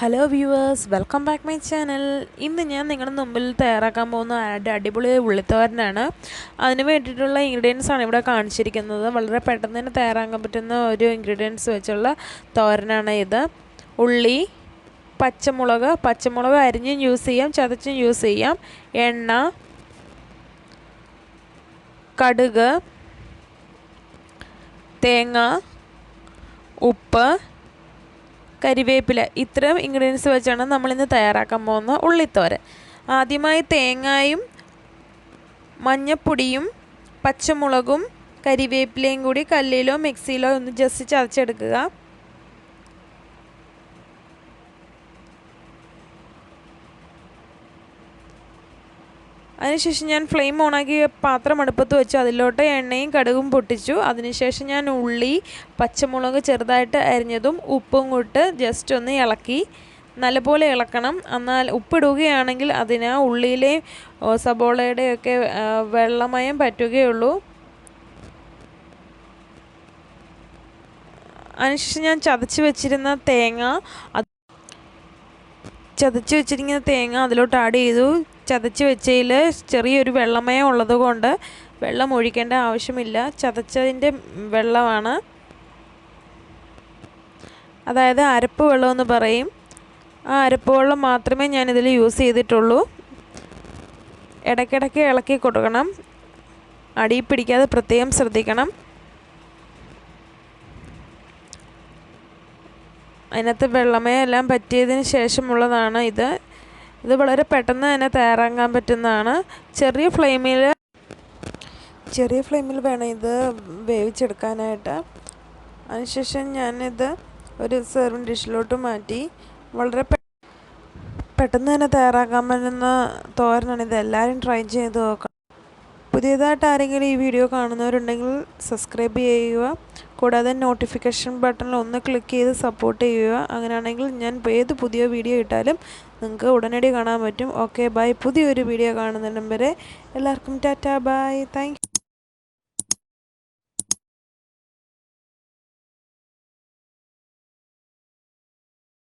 Hello viewers welcome back my channel ഇന്ന് ഞാൻ നിങ്ങളുടെ മുമ്പിൽ തയ്യാറാക്കാൻ പോകുന്ന അടിപൊളി ഉള്ളിത്തോരനാണ് അതിന് വേണ്ടിയിട്ടുള്ള ഇൻഗ്രീഡിയൻസ് ആണ് ഇവിടെ കാണിച്ചിരിക്കുന്നത്. വളരെ പെട്ടെന്ന് തന്നെ തയ്യാറാക്കാൻ പറ്റുന്ന ഒരു ഇൻഗ്രീഡിയൻസ് വെച്ചുള്ള തോരനാണ് ഇത്. ഉള്ളി പച്ചമുളക് പച്ചമുളക് അരിഞ്ഞും യൂസ് ചെയ്യാം ചതച്ചും യൂസ് ചെയ്യാം. എണ്ണ കടുക് തേങ്ങ ഉപ്പ് കരിവേപ്പില. ഇത്രയും ഇൻഗ്രീഡിയൻസ് വെച്ചാണ് നമ്മളിന്ന് തയ്യാറാക്കാൻ പോകുന്ന ഉള്ളിത്തോരൻ. ആദ്യമായി തേങ്ങായും മഞ്ഞപ്പൊടിയും പച്ചമുളകും കരിവേപ്പിലയും കൂടി കല്ലിലോ മിക്സിയിലോ ഒന്ന് ജസ്റ്റ് ചതച്ചെടുക്കുക. അതിനുശേഷം ഞാൻ ഫ്ലെയിം ഓണാക്കി പാത്രം അടുപ്പത്ത് വെച്ച്. അതിലോട്ട് എണ്ണയും കടുകും പൊട്ടിച്ചു. അതിനുശേഷം ഞാൻ ഉള്ളി പച്ചമുളക് ചെറുതായിട്ട് അരിഞ്ഞതും ഉപ്പും കൂട്ട് ജസ്റ്റ് ഒന്ന് ഇളക്കി. നല്ലപോലെ ഇളക്കണം. എന്നാൽ ഉപ്പിടുകയാണെങ്കിൽ അതിന് ഉള്ളിയിലെയും സബോളയുടെയൊക്കെ വെള്ളമയം പറ്റുകയുള്ളൂ. അതിനുശേഷം ഞാൻ ചതച്ച് വെച്ചിരുന്ന തേങ്ങ ചതച്ച് വെച്ചിരിക്കുന്ന തേങ്ങ അതിലോട്ട് ആഡ് ചെയ്തു. ചതച്ച് വെച്ചതിൽ ചെറിയൊരു വെള്ളമയം ഉള്ളത് കൊണ്ട് വെള്ളം ഒഴിക്കേണ്ട ആവശ്യമില്ല. ചതച്ചതിന്റെ വെള്ളമാണ്. അതായത് അരപ്പ് വെള്ളമെന്ന് പറയും. ആ അരപ്പ് വെള്ളം മാത്രമേ ഞാനിതിൽ യൂസ് ചെയ്തിട്ടുള്ളൂ. ഇടയ്ക്കിടയ്ക്ക് ഇളക്കി കൊടുക്കണം. അടി പിടിക്കാതെ പ്രത്യേകം ശ്രദ്ധിക്കണം. അതിനകത്ത് വെള്ളമേ എല്ലാം പറ്റിയതിന് ശേഷമുള്ളതാണ് ഇത്. ഇത് വളരെ പെട്ടെന്ന് തന്നെ തയ്യാറാക്കാൻ പറ്റുന്നതാണ്. ചെറിയ ഫ്ലെയിമിൽ ചെറിയ ഫ്ലെയിമിൽ വേണം ഇത് വേവിച്ചെടുക്കാനായിട്ട്. അതിനുശേഷം ഞാനിത് ഒരു സെർവിങ് ഡിഷിലോട്ട് മാറ്റി വളരെ പെട്ടെന്ന് തന്നെ തയ്യാറാക്കാൻ പറ്റുന്ന തോരനാണ്. ഇത് എല്ലാവരും ട്രൈ ചെയ്ത് നോക്കണം. പുതിയതായിട്ട് ആരെങ്കിലും ഈ വീഡിയോ കാണുന്നവരുണ്ടെങ്കിൽ സബ്സ്ക്രൈബ് ചെയ്യുക. കൂടാതെ നോട്ടിഫിക്കേഷൻ ബട്ടണിൽ ഒന്ന് ക്ലിക്ക് ചെയ്ത് സപ്പോർട്ട് ചെയ്യുക. അങ്ങനെയാണെങ്കിൽ ഞാൻ ഏത് പുതിയ വീഡിയോ ഇട്ടാലും നിങ്ങൾക്ക് ഉടനടി കാണാൻ പറ്റും. ഓക്കെ ബൈ പുതിയൊരു വീഡിയോ കാണുന്നതിനും വരെ എല്ലാവർക്കും ടാറ്റാ ബൈ താങ്ക്